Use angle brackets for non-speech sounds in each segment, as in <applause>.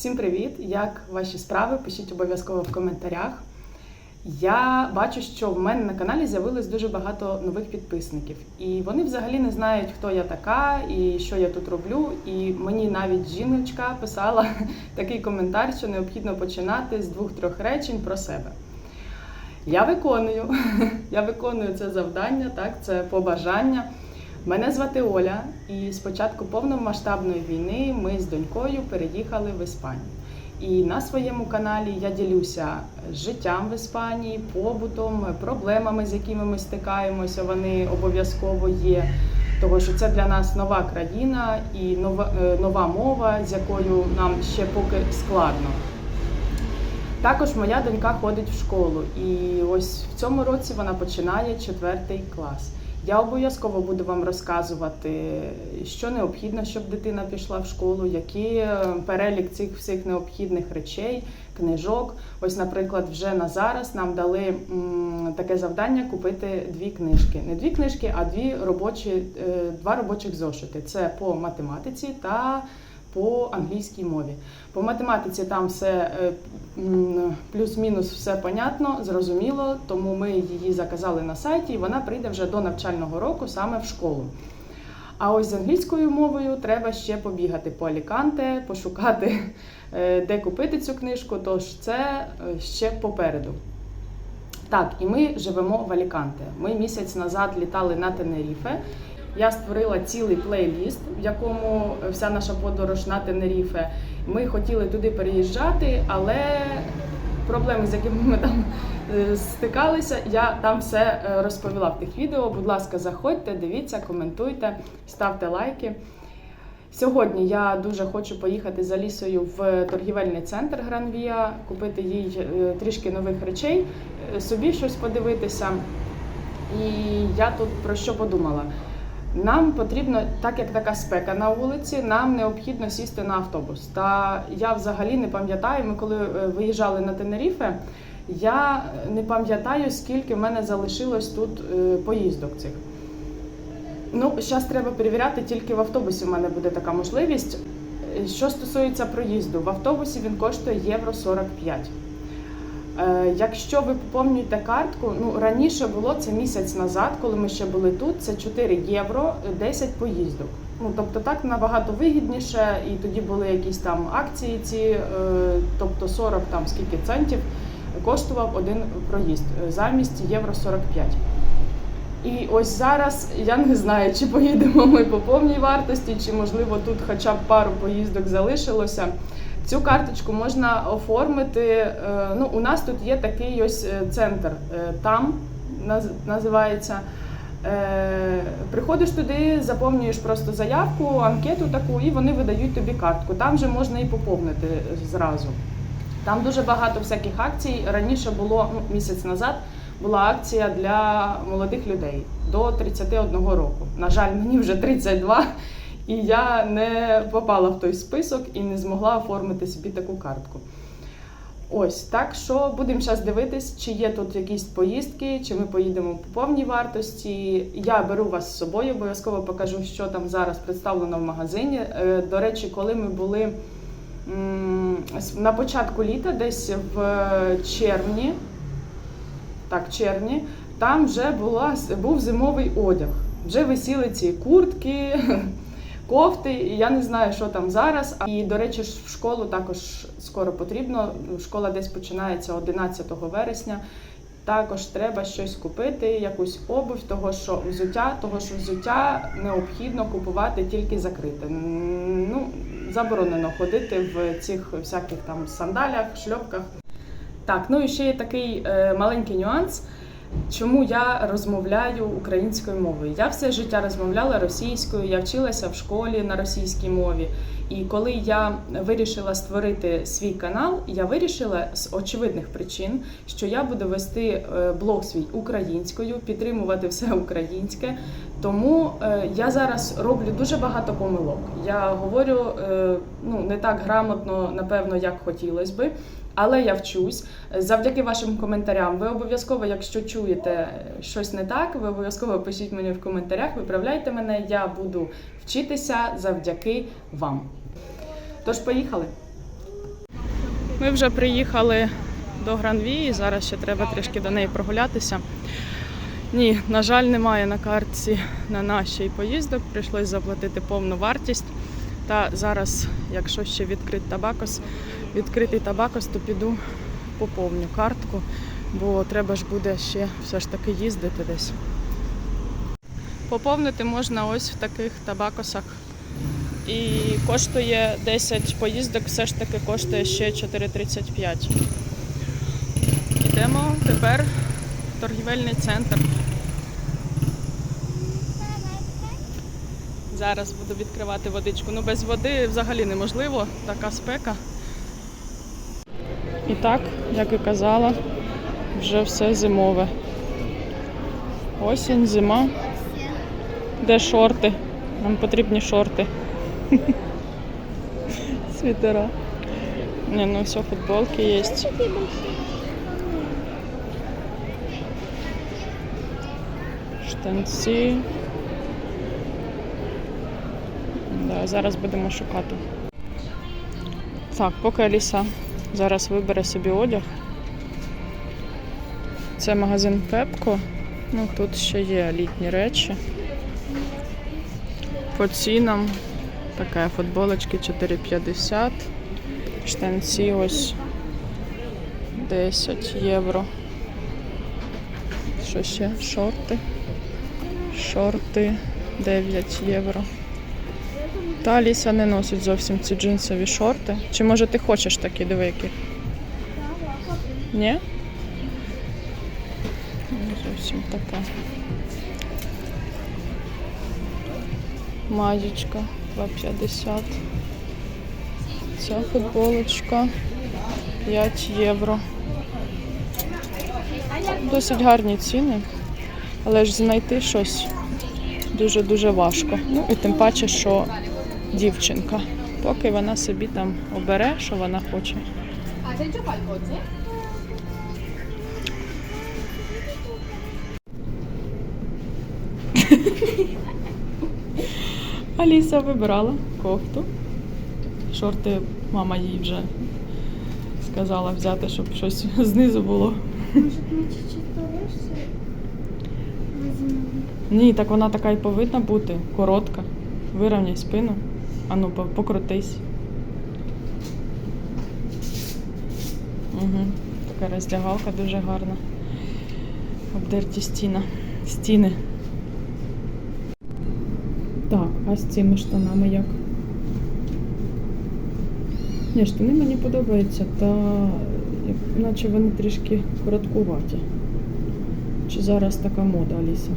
Всім привіт! Як ваші справи? Пишіть обов'язково в коментарях. Я бачу, що в мене на каналі з'явилось дуже багато нових підписників, і вони взагалі не знають, хто я така і що я тут роблю. І мені навіть жіночка писала <laughs> такий коментар, що необхідно починати з двох-трьох речень про себе. Я виконую, <laughs> я виконую це завдання, так, це побажання. Мене звати Оля, і з початку повномасштабної війни ми з донькою переїхали в Іспанію. І на своєму каналі я ділюся життям в Іспанії, побутом, проблемами, з якими ми стикаємося. Вони обов'язково є. Тому що це для нас нова країна і нова, е, нова мова, з якою нам ще поки складно. Також моя донька ходить в школу, і ось в цьому році вона починає четвертий клас. Я обов'язково буду вам розказувати, що необхідно, щоб дитина пішла в школу, який е, перелік цих всіх необхідних речей, книжок. Ось, наприклад, вже на зараз нам дали таке завдання купити дві книжки. Не дві книжки, а дві робочі, е, два робочих зошити. Це по математиці та по англійській мові. По математиці там все е, плюс-мінус все понятно, зрозуміло, тому ми її заказали на сайті, і вона прийде вже до навчального року саме в школу. А ось з англійською мовою треба ще побігати по Аліканте, пошукати, е, де купити цю книжку, тож це е, ще попереду. Так, і ми живемо в Аліканте. Ми місяць назад літали на Тенеріфе. Я створила цілий плейліст, в якому вся наша подорож на Тенеріфе. Ми хотіли туди переїжджати, але проблеми, з якими ми там е, стикалися, я там все е, розповіла в тих відео. Будь ласка, заходьте, дивіться, коментуйте, ставте лайки. Сьогодні я дуже хочу поїхати за лісою в торгівельний центр Гранвія, купити їй е, трішки нових речей, е, собі щось подивитися. І я тут про що подумала? Нам потрібно, так як така спека на вулиці, нам необхідно сісти на автобус. Та я взагалі не пам'ятаю, ми коли е, виїжджали на Тенеріфе, я не пам'ятаю, скільки в мене залишилось тут е, поїздок цих. Ну, зараз треба перевіряти, тільки в автобусі в мене буде така можливість. Е, Що стосується проїзду, в автобусі він коштує євро 45. Е, Якщо ви поповнюєте картку, ну раніше було це місяць назад, коли ми ще були тут, це 4 євро 10 поїздок. Ну тобто так набагато вигідніше, і тоді були якісь там акції, ці, е, тобто 40 там скільки центів коштував один проїзд е, замість євро 45. І ось зараз я не знаю, чи поїдемо ми по повній вартості, чи можливо тут хоча б пару поїздок залишилося. Цю карточку можна оформити. е, Ну, у нас тут є такий ось е, центр е, там називається. Приходиш туди, заповнюєш просто заявку, анкету таку, і вони видають тобі картку. Там же можна і поповнити зразу. Там дуже багато всяких акцій. Раніше було ну, місяць назад була акція для молодих людей до 31 року. На жаль, мені вже 32, і я не попала в той список і не змогла оформити собі таку картку. Ось так що будемо зараз дивитись, чи є тут якісь поїздки, чи ми поїдемо по повній вартості. Я беру вас з собою, обов'язково покажу, що там зараз представлено в магазині. Е, До речі, коли ми були на початку літа, десь в червні, так, червні, там вже була, був зимовий одяг. Вже висіли ці куртки, <laughs> кофти, і я не знаю, що там зараз. І, до речі, в школу також скоро потрібно. Школа десь починається 11 вересня. Також треба щось купити, якусь обувь, того що взуття, того що взуття необхідно купувати тільки закрите. Ну, заборонено ходити в цих всяких там сандалях, шльопках. Так, ну і ще є такий е, маленький нюанс. Чому я розмовляю українською мовою? Я все життя розмовляла російською, я вчилася в школі на російській мові. І коли я вирішила створити свій канал, я вирішила з очевидних причин, що я буду вести е, блог свій українською, підтримувати все українське. Тому е, я зараз роблю дуже багато помилок. Я говорю е, ну не так грамотно, напевно, як хотілося би. Але я вчусь завдяки вашим коментарям. Ви обов'язково, якщо чуєте щось не так, ви обов'язково пишіть мені в коментарях, виправляйте мене. Я буду вчитися завдяки вам. Тож, поїхали. Ми вже приїхали до Гранвії, зараз ще треба трішки до неї прогулятися. Ні, на жаль, немає на картці на нашій поїздок. Прийшлось заплатити повну вартість. Та зараз, якщо ще відкрит табакос, відкритий табакос, то піду поповню картку, бо треба ж буде ще все ж таки їздити десь. Поповнити можна ось в таких табакосах. І коштує 10 поїздок, все ж таки коштує ще 4,35. Йдемо тепер торгівельний центр. Зараз буду відкривати водичку. Ну без води взагалі неможливо, така спека. І так, як і казала, вже все зимове. Осінь, зима. Де шорти? Нам потрібні шорти. <laughs> Світера. Не, ну все, футболки є. Штанці. Да, зараз будемо шукати. Так, поки Аліса зараз вибере собі одяг. Це магазин Пепко. Ну, тут ще є літні речі. По цінам така футболочки 4,50. Штанці ось 10 євро. Що ще? Шорти. Шорти 9 євро. Та Аліса не носить зовсім ці джинсові шорти. Чи може ти хочеш такі диви які? Ні? Не зовсім така. Маєчка 2,50. Ця футболочка 5 євро. Досить гарні ціни, але ж знайти щось дуже-дуже важко. Ну і тим паче, що дівчинка. Поки вона собі там обере, що вона хоче. <laughs> Аліса вибирала кофту. Шорти мама їй вже сказала взяти, щоб щось знизу було. Может, Ні, так вона така і повинна бути. Коротка. Вирівняй спину. Ану, покрутись. Угу. Така роздягалка дуже гарна. Обдерті стіна. стіни. Так, а з цими штанами як? Ні, штани мені подобаються, та наче вони трішки короткуваті. Чи зараз така мода, Аліса?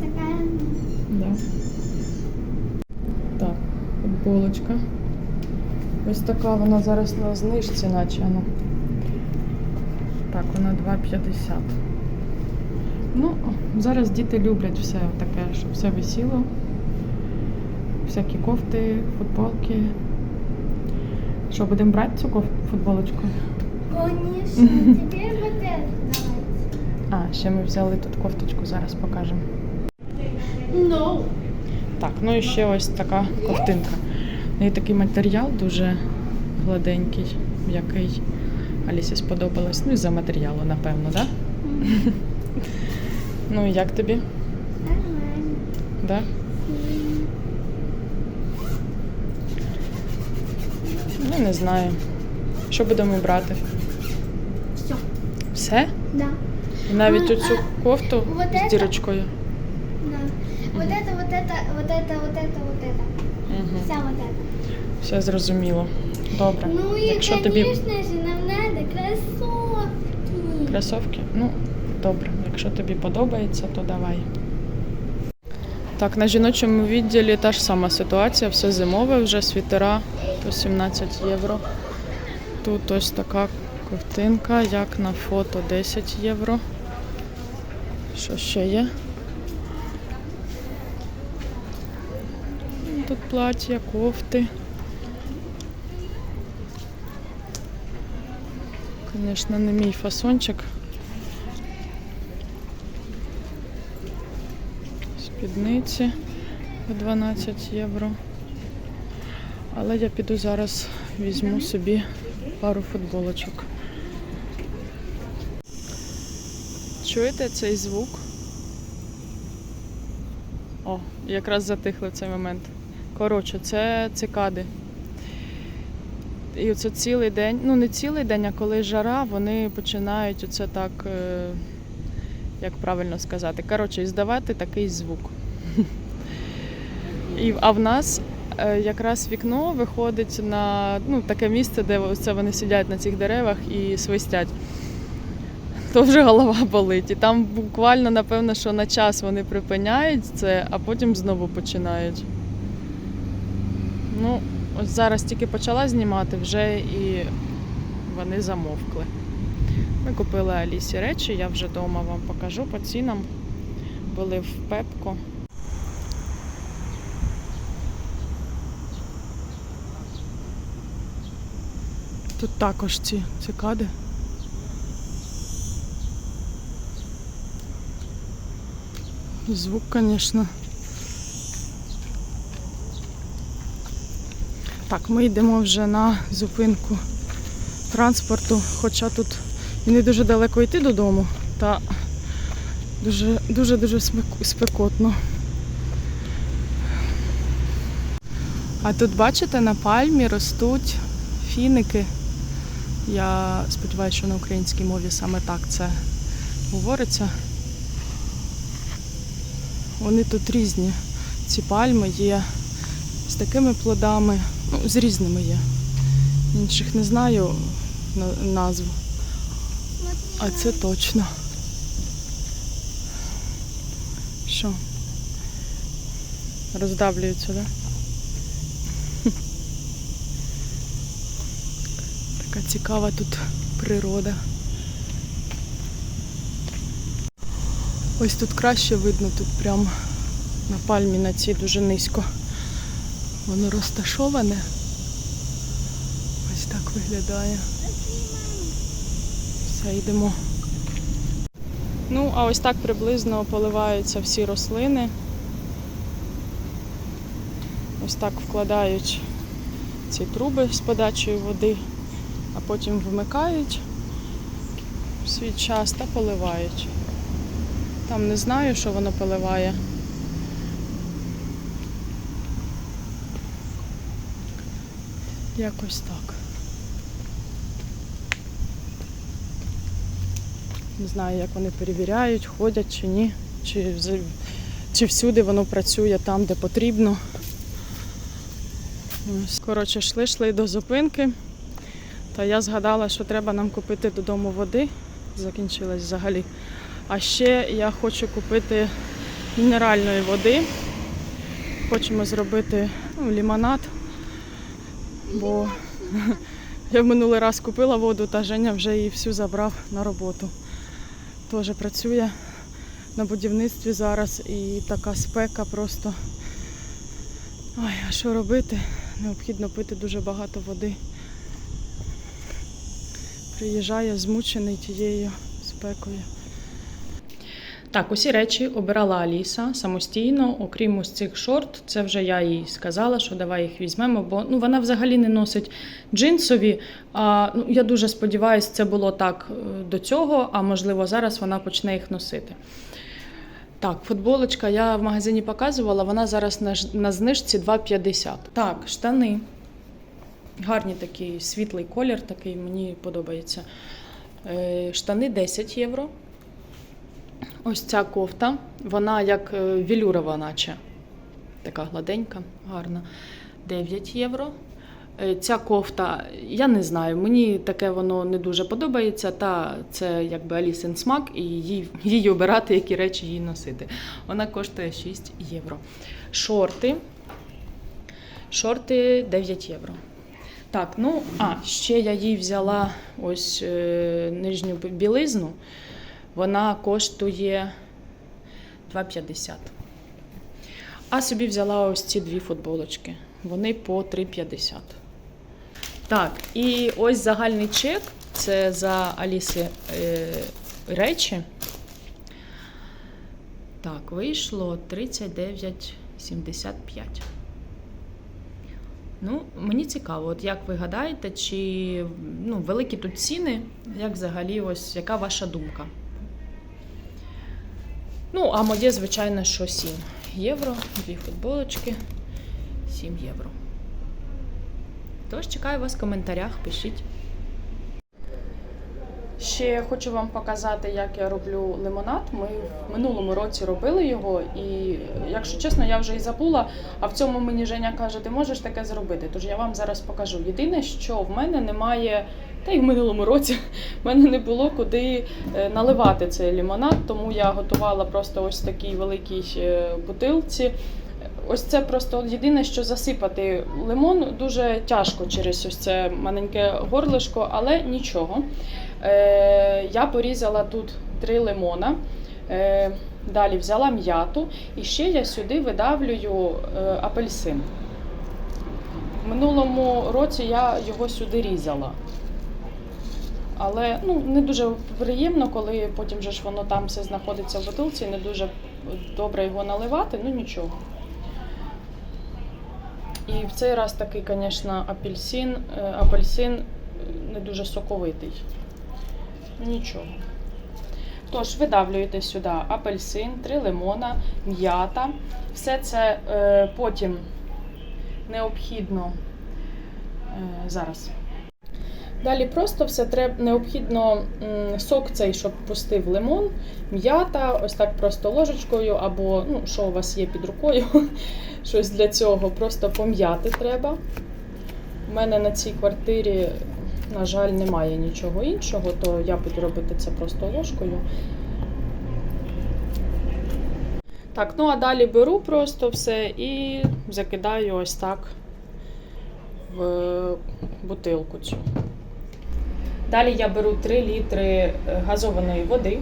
Такая Да. Так, футболочка. Ось така вона зараз на знижці, наче. Ну. Так, вона 2,50. Ну, зараз діти люблять все таке, щоб все висіло. Всякі кофти, футболки. Що, будемо брати цю футболочку? Конечно, теперь вот это. А, ще ми взяли тут кофточку, зараз покажемо. No. Так, ну і ще ось така ковтинка. В неї такий матеріал дуже гладенький, м'який. Алісі сподобалось. Ну і за матеріалу, напевно, так? Да? Ну і як тобі? Нормально. Да? Ну, не знаю. Що будемо брати? Все. Все? Да. І навіть А, оцю а, кофту вот з это? дірочкою. Да. Вот это, вот это, вот это, вот это, вот это. Угу. Все зрозуміло. Добре. Ну и, Якщо тобі же, нам надо кроссовки. Кросовки? Ну, добре. Якщо тобі подобається, то давай. Так, на жіночому відділі та ж сама ситуація, все зимове, вже світера по 17 євро. Тут ось така ковтинка, як на фото 10 євро. Що ще є? Плаття, кофти. Звісно, не мій фасончик. Спідниці по 12 євро. Але я піду зараз візьму собі пару футболочок. Чуєте цей звук? О, якраз затихли в цей момент. Коротше, це цикади. І оце цілий день, ну не цілий день, а коли жара, вони починають оце так, е, як правильно сказати, коротше, іздавати такий звук. <laughs> І, а в нас е, якраз вікно виходить на ну, таке місце, де оце вони сидять на цих деревах і свистять. То вже голова болить. І там буквально, напевно, що на час вони припиняють це, а потім знову починають. Ну, ось зараз тільки почала знімати, вже і вони замовкли. Ми купили Алісі речі, я вже вдома вам покажу по цінам. Були в Пепко. Тут також ці цикади. Звук, звісно. Так, ми йдемо вже на зупинку транспорту, хоча тут і не дуже далеко йти додому, та дуже дуже дуже спекотно. А тут, бачите, на пальмі ростуть фіники. Я сподіваюся, що на українській мові саме так це говориться. Вони тут різні. Ці пальми є з такими плодами, з різними є. Інших не знаю назву, а це точно. Що? Роздавлюються, так? Да? Така цікава тут природа. Ось тут краще видно, тут прям на пальмі на цій дуже низько. Воно розташоване. Виглядає. Все, йдемо. Ну, а ось так приблизно поливаються всі рослини. Ось так вкладають ці труби з подачею води, а потім вмикають в свій час та поливають. Там не знаю, що воно поливає. Якось так. Не знаю, як вони перевіряють, ходять чи ні, чи, чи всюди воно працює там, де потрібно. Коротше, йшли, йшли до зупинки. Та я згадала, що треба нам купити додому води. Закінчилась взагалі. А ще я хочу купити мінеральної води. Хочемо зробити ну, лімонад, бо <laughs> я в минулий раз купила воду, та Женя вже її всю забрав на роботу. Теж працює на будівництві зараз і така спека просто. Ой, а що робити? Необхідно пити дуже багато води. Приїжджає змучений тією спекою. Так, усі речі обирала Аліса самостійно, окрім ось цих шорт. Це вже я їй сказала, що давай їх візьмемо, бо ну, вона взагалі не носить джинсові. А, ну, я дуже сподіваюся, це було так е, до цього, а можливо зараз вона почне їх носити. Так, футболочка я в магазині показувала, вона зараз на, на знижці 2,50. Так, штани. Гарні такий світлий колір, такий мені подобається. Е, Штани 10 євро. Ось ця кофта, вона як е, велюрова, наче. Така гладенька, гарна. 9 євро. Е, Ця кофта, я не знаю, мені таке воно не дуже подобається. Та це якби Алісин смак, і їй, їй обирати, які речі їй носити. Вона коштує 6 євро. Шорти. Шорти 9 євро. Так, ну, а, ще я їй взяла ось е, нижню білизну. Вона коштує 2,50. А собі взяла ось ці дві футболочки. Вони по 3,50. Так, і ось загальний чек. Це за Аліси е, речі. Так, вийшло 39,75. Ну, мені цікаво, от як ви гадаєте, чи ну, великі тут ціни, як взагалі, ось яка ваша думка? Ну, а моє, звичайно, що 7 євро, дві футболочки, 7 євро. Тож чекаю вас в коментарях, пишіть. Ще хочу вам показати, як я роблю лимонад. Ми в минулому році робили його, і якщо чесно, я вже і забула. А в цьому мені Женя каже, ти можеш таке зробити. Тож я вам зараз покажу. Єдине, що в мене немає, та й в минулому році в мене не було куди е, наливати цей лимонад, тому я готувала просто ось такій великій бутилці. Ось це просто єдине, що засипати лимон дуже тяжко через ось це маленьке горлишко, але нічого. Е, я порізала тут три лимона. Е, далі взяла м'яту і ще я сюди видавлюю е, апельсин. В минулому році я його сюди різала. Але ну, не дуже приємно, коли потім же ж воно там все знаходиться в бутилці, не дуже добре його наливати, ну нічого. І в цей раз такий, звісно, апельсин, е, апельсин е, не дуже соковитий. Нічого. Тож, видавлюєте сюди апельсин, три лимона, м'ята. Все це е, потім необхідно е, зараз. Далі просто все треба необхідно сок цей, щоб пустив лимон, м'ята, ось так просто ложечкою, або ну, що у вас є під рукою, <laughs> щось для цього. Просто пом'яти треба. У мене на цій квартирі, на жаль, немає нічого іншого, то я буду робити це просто ложкою. Так, ну а далі беру просто все і закидаю ось так в бутилку цю. Далі я беру 3 літри е, газованої води.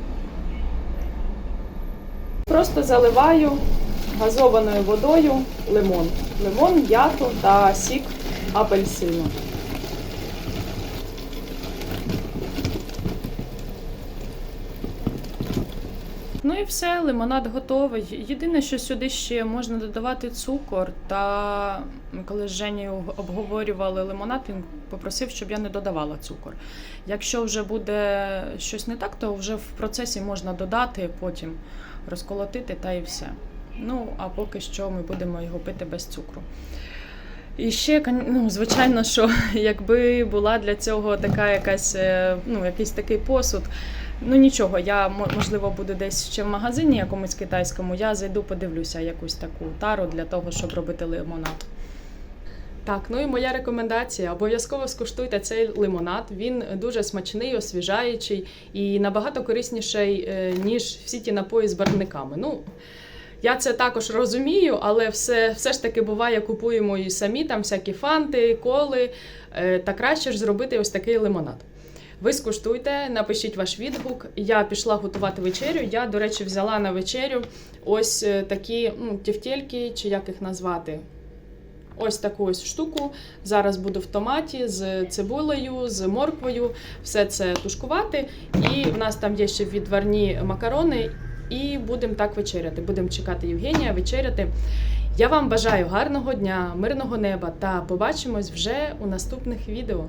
Просто заливаю газованою водою лимон. Лимон, м'яту та сік апельсину. Ну і все, лимонад готовий. Єдине, що сюди ще можна додавати цукор. Та коли з Женєю обговорювали лимонад, він попросив, щоб я не додавала цукор. Якщо вже буде щось не так, то вже в процесі можна додати, потім розколотити та і все. Ну, а поки що ми будемо його пити без цукру. І ще, ну, звичайно, що <laughs> якби була для цього така якась, е, ну, якийсь такий посуд. Ну нічого, я можливо буду десь ще в магазині якомусь китайському. Я зайду, подивлюся якусь таку тару для того, щоб робити лимонад. Так, ну і моя рекомендація: обов'язково скуштуйте цей лимонад. Він дуже смачний, освіжаючий і набагато корисніший, е, ніж всі ті напої з барвниками. Ну, я це також розумію, але все, все ж таки буває, купуємо і самі там всякі фанти, коли. Е, Та краще ж зробити ось такий лимонад. Ви скуштуйте, напишіть ваш відгук. Я пішла готувати вечерю. Я, до речі, взяла на вечерю ось е, такі ну, тівтєльки, чи як їх назвати. Ось таку ось штуку. Зараз буду в томаті з цибулею, з морквою, все це тушкувати. І в нас там є ще відварні макарони. І будемо так вечеряти. Будемо чекати Євгенія, вечеряти. Я вам бажаю гарного дня, мирного неба та побачимось вже у наступних відео.